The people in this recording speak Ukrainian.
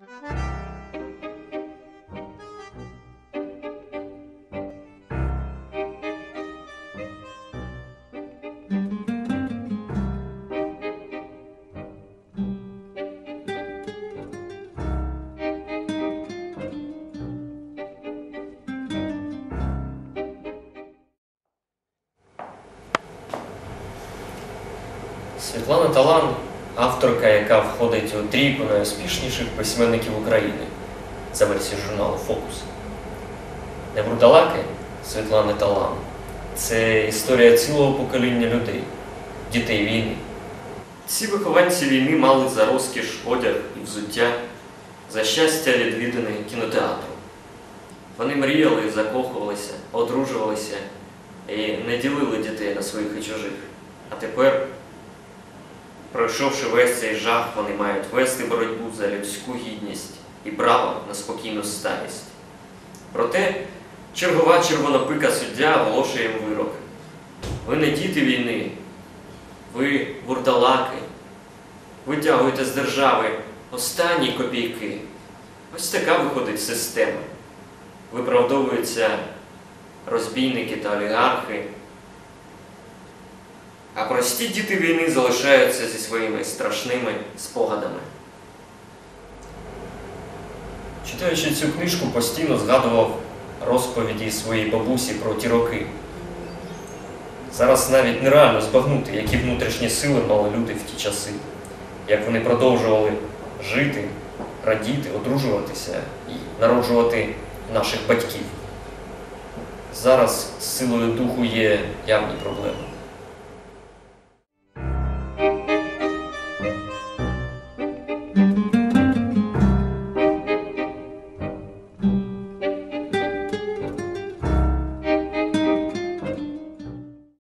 Світлана Талан авторка, яка входить у трійку найуспішніших письменників України за версією журналу Фокус. Неврудалаки Світлани Талан це історія цілого покоління людей, дітей війни. Ці вихованці війни мали за розкіш одяг і взуття, за щастя відвідини кінотеатру. Вони мріяли, закохувалися, одружувалися і не ділили дітей на своїх і чужих. А тепер Пройшовши весь цей жах, вони мають вести боротьбу за людську гідність і право на спокійну старість. Проте чергова червонопика суддя оголошує їм вирок. Ви не діти війни, ви вурдалаки, витягуєте з держави останні копійки. Ось така виходить система. Виправдовуються розбійники та олігархи. А прості діти війни залишаються зі своїми страшними спогадами. Читаючи цю книжку, постійно згадував розповіді своєї бабусі про ті роки. Зараз навіть нереально збагнути, які внутрішні сили мали люди в ті часи, як вони продовжували жити, радіти, одружуватися і народжувати наших батьків. Зараз з силою духу є явні проблеми.